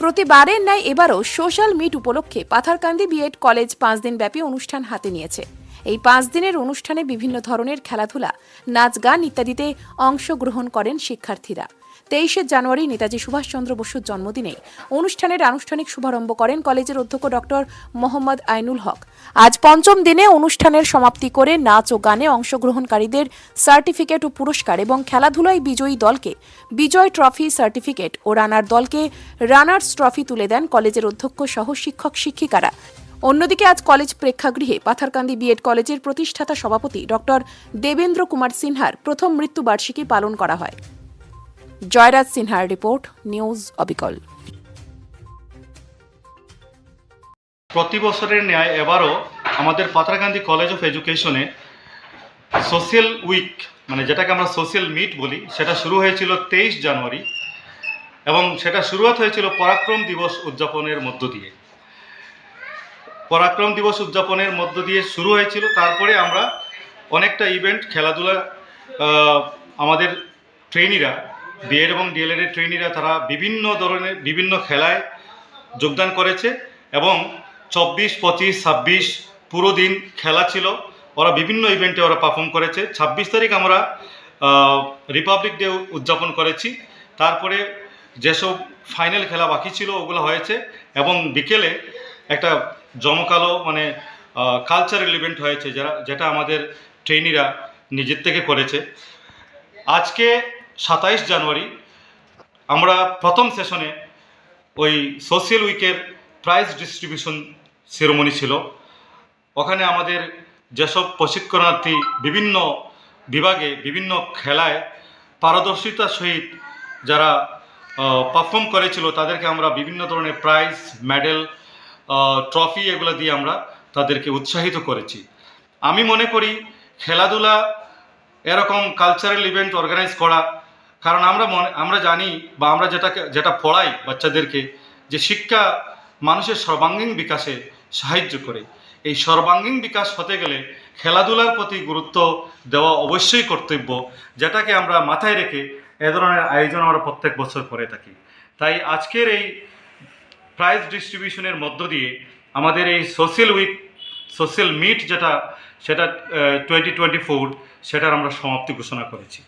প্রতিবারের ন্যায় এবারও সোশ্যাল মিট উপলক্ষে পাথারকান্দি বিএড কলেজ পাঁচ দিন ব্যাপী অনুষ্ঠান হাতে নিয়েছে। এই পাঁচ দিনের অনুষ্ঠানে বিভিন্ন ধরনের খেলাধুলা, নাচ, গান ইত্যাদিতে অংশগ্রহণ করেন শিক্ষার্থীরা। তেইশে জানুয়ারি নেতাজি সুভাষচন্দ্র বসুর জন্মদিনে অনুষ্ঠানের আনুষ্ঠানিক শুভারম্ভ করেন কলেজের অধ্যক্ষ ডক্টর মোহাম্মদ আইনুল হক। আজ পঞ্চম দিনে অনুষ্ঠানের সমাপ্তি করে নাচ ও গানে অংশগ্রহণকারীদের সার্টিফিকেট ও পুরস্কার এবং খেলাধুলায় বিজয়ী দলকে বিজয় ট্রফি সার্টিফিকেট ও রানার দলকে রানার্স ট্রফি তুলে দেন কলেজের অধ্যক্ষ সহ শিক্ষক শিক্ষিকারা। অন্যদিকে আজ কলেজ প্রেক্ষাগৃহে পাথারকান্দি বিএড কলেজের প্রতিষ্ঠাতা সভাপতি ডক্টর দেবেন্দ্র কুমার সিনহার প্রথম মৃত্যুবার্ষিকী পালন করা হয়। জয়রাজ সিনহার রিপোর্ট, নিউজ অবিকল। প্রতি বছরের ন্যায় এবারও আমাদের পাথরাকান্দি কলেজ অফ এডুকেশনে সোশ্যাল উইক মানে যেটাকে আমরা সোশ্যাল মিট বলি, সেটা শুরু হয়েছিল তেইশ জানুয়ারি এবং সেটা শুরুয়াত হয়েছিল পরাক্রম দিবস উদযাপনের মধ্য দিয়ে। পরাক্রম দিবস উদযাপনের মধ্য দিয়ে শুরু হয়েছিল, তারপরে আমরা অনেকটা ইভেন্ট, খেলাধুলা আমাদের ট্রেনিরা বিএড এবং ডিএলএড এর ট্রেনিরা তারা বিভিন্ন ধরনের, বিভিন্ন খেলায় যোগদান করেছে এবং চব্বিশ, পঁচিশ, ছাব্বিশ পুরো দিন খেলা ছিল। ওরা বিভিন্ন ইভেন্টে ওরা পারফর্ম করেছে। ছাব্বিশ তারিখ আমরা রিপাবলিক ডে উদযাপন করেছি। তারপরে যেসব ফাইনাল খেলা বাকি ছিল ওগুলো হয়েছে এবং বিকেলে একটা জমকালো মানে কালচারাল ইভেন্ট হয়েছে যারা, যেটা আমাদের ট্রেনিরা নিজের থেকে করেছে। আজকে সাতাইশ জানুয়ারি আমরা প্রথম সেশনে ওই সোশ্যাল উইকের প্রাইজ ডিস্ট্রিবিউশন সেরেমনি ছিল। ওখানে আমাদের যেসব প্রশিক্ষণার্থী বিভিন্ন বিভাগে, বিভিন্ন খেলায় পারদর্শিতার সহিত যারা পারফর্ম করেছিল, তাদেরকে আমরা বিভিন্ন ধরনের প্রাইজ মেডেল ট্রফি এগুলো দিয়ে আমরা তাদেরকে উৎসাহিত করেছি। আমি মনে করি খেলাধুলা এরকম কালচারাল ইভেন্ট অর্গানাইজ করা কারণ আমরা মনে, আমরা জানি বা আমরা যেটাকে, যেটা পড়াই বাচ্চাদেরকে যে শিক্ষা মানুষের সর্বাঙ্গীন বিকাশে সাহায্য করে। এই সর্বাঙ্গীন বিকাশ হতে গেলে খেলাধুলার প্রতি গুরুত্ব দেওয়া অবশ্যই কর্তব্য, যেটাকে আমরা মাথায় রেখে এ ধরনের আয়োজন আমরা প্রত্যেক বছর করে থাকি। তাই আজকের এই প্রাইজ ডিস্ট্রিবিউশনের মধ্য দিয়ে আমাদের এই সোশ্যাল উইক, সোশ্যাল মিট যেটা, সেটা টোয়েন্টি টোয়েন্টি ফোর সেটার আমরা সমাপ্তি ঘোষণা করেছি।